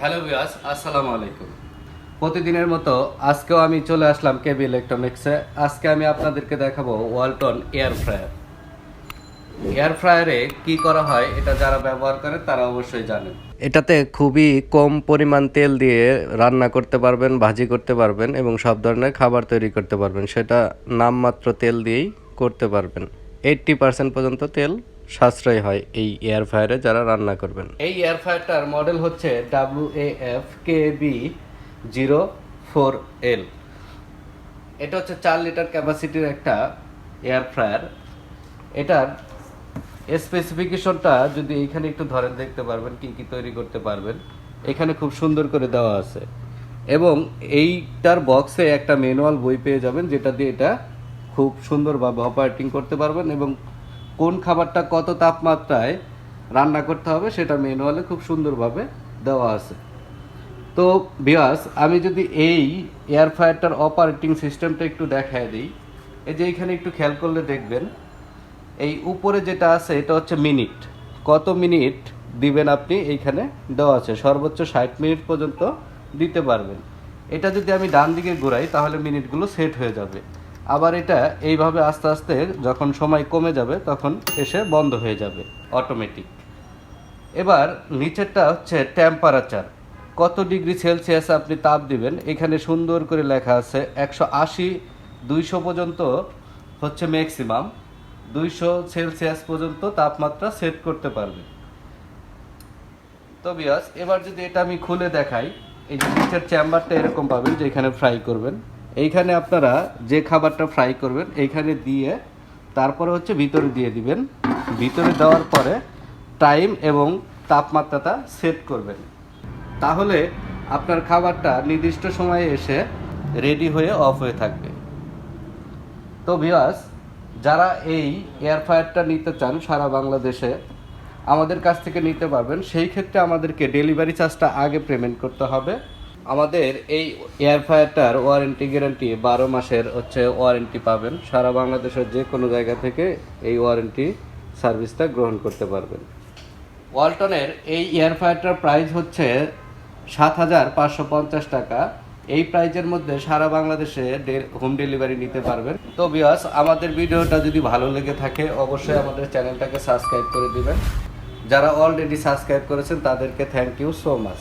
Hello বিয়াস আসসালামু আলাইকুম। প্রতিদিনের মতো আজকেও আমি চলে আসলাম কেবি ইলেকট্রনিক্সে। আজকে আমি আপনাদেরকে দেখাবো ওয়ালটন এয়ার ফ্রায়ার। এয়ার ফ্রায়ারে কি করা হয় এটা যারা ব্যবহার করে তারা অবশ্যই জানেন। এটাতে খুবই কম পরিমাণ তেল দিয়ে রান্না করতে পারবেন, ভাজি করতে পারবেন এবং সব ধরনের খাবার তৈরি করতে পারবেন। সেটা নামমাত্র তেল দিয়েই করতে পারবেন। এইট্টি পার্সেন্ট পর্যন্ত তেল সাশ্রয় হয় এই এয়ার ফ্রায়ারে যারা রান্না করবেন। এই এয়ার ফ্রায়ারটার মডেল হচ্ছে W A F K B zero four L এটা হচ্ছে চার লিটার ক্যাপাসিটির একটা এয়ার ফ্রায়ার এটার স্পেসিফিকেশনটা যদি এইখানে একটু ধরেন, দেখতে পারবেন কি কি তৈরি করতে পারবেন। এখানে খুব সুন্দর করে দেওয়া আছে। এবং এইটার বক্সে একটা ম্যানুয়াল বই পেয়ে যাবেন, যেটা দিয়ে এটা খুব সুন্দরভাবে অপারেটিং করতে পারবেন এবং কোন খাবারটা কত তাপমাত্রায় রান্না করতে হবে সেটা ম্যানুয়ালে খুব সুন্দরভাবে দেওয়া আছে। তো বিয়াস আমি যদি এই এয়ার ফ্রায়ারটার অপারেটিং সিস্টেমটা একটু দেখায় দিই। এই যে এখানে একটু খেয়াল করলে দেখবেন, এই উপরে যেটা আছে, এটা হচ্ছে মিনিট কত মিনিট দিবেন আপনি এইখানে দেওয়া আছে? সর্বোচ্চ ষাট মিনিট পর্যন্ত দিতে পারবেন। এটা যদি আমি ডান দিকে ঘুরাই, তাহলে মিনিটগুলো সেট হয়ে যাবে। আবার এটা এইভাবে আস্তে আস্তে যখন সময় কমে যাবে, তখন এসে বন্ধ হয়ে যাবে অটোমেটিক এবার নিচেরটা হচ্ছে টেম্পারেচার কত ডিগ্রি সেলসিয়াস আপনি তাপ দিবেন, এখানে সুন্দর করে লেখা আছে একশো আশি, দুইশো পর্যন্ত হচ্ছে ম্যাক্সিমাম দুইশো সেলসিয়াস পর্যন্ত তাপমাত্রা সেট করতে পারবে। তো বিয়াস এবার যদি এটা আমি খুলে দেখাই, এই যে নিচের চেম্বারটা এরকম পাবেন যে এখানে ফ্রাই করবেন। এইখানে আপনারা যে খাবারটা ফ্রাই করবেন, এইখানে দিয়ে তারপরে হচ্ছে ভিতরে দিয়ে দিবেন। ভিতরে দেওয়ার পরে টাইম এবং তাপমাত্রাটা সেট করবেন। তাহলে আপনার খাবারটা নির্দিষ্ট সময়ে এসে রেডি হয়ে অফ হয়ে থাকবে। তো ভিওয়াস যারা এই এয়ার ফ্রায়ারটা নিতে চান সারা বাংলাদেশে, আমাদের কাছ থেকে নিতে পারবেন। সেই ক্ষেত্রে আমাদেরকে ডেলিভারি চার্জটা আগে পেমেন্ট করতে হবে। আমাদের এই এয়ার ফায়ারটার ওয়ারেন্টি গ্যারান্টি বারো মাসের হচ্ছে ওয়ারেন্টি পাবেন। সারা বাংলাদেশের যে কোনো জায়গা থেকে এই ওয়ারেন্টি সার্ভিসটা গ্রহণ করতে পারবেন। ওয়ালটনের এই এয়ার ফ্রায়ারটার প্রাইস হচ্ছে সাত হাজার পাঁচশো পঞ্চাশ টাকা। এই প্রাইজের মধ্যে সারা বাংলাদেশে হোম ডেলিভারি নিতে পারবেন। তো বিয়াস আমাদের ভিডিওটা যদি ভালো লেগে থাকে, অবশ্যই আমাদের চ্যানেলটাকে সাবস্ক্রাইব করে দিবেন। যারা অলরেডি সাবস্ক্রাইব করেছেন, তাদেরকে থ্যাংক ইউ সো মাচ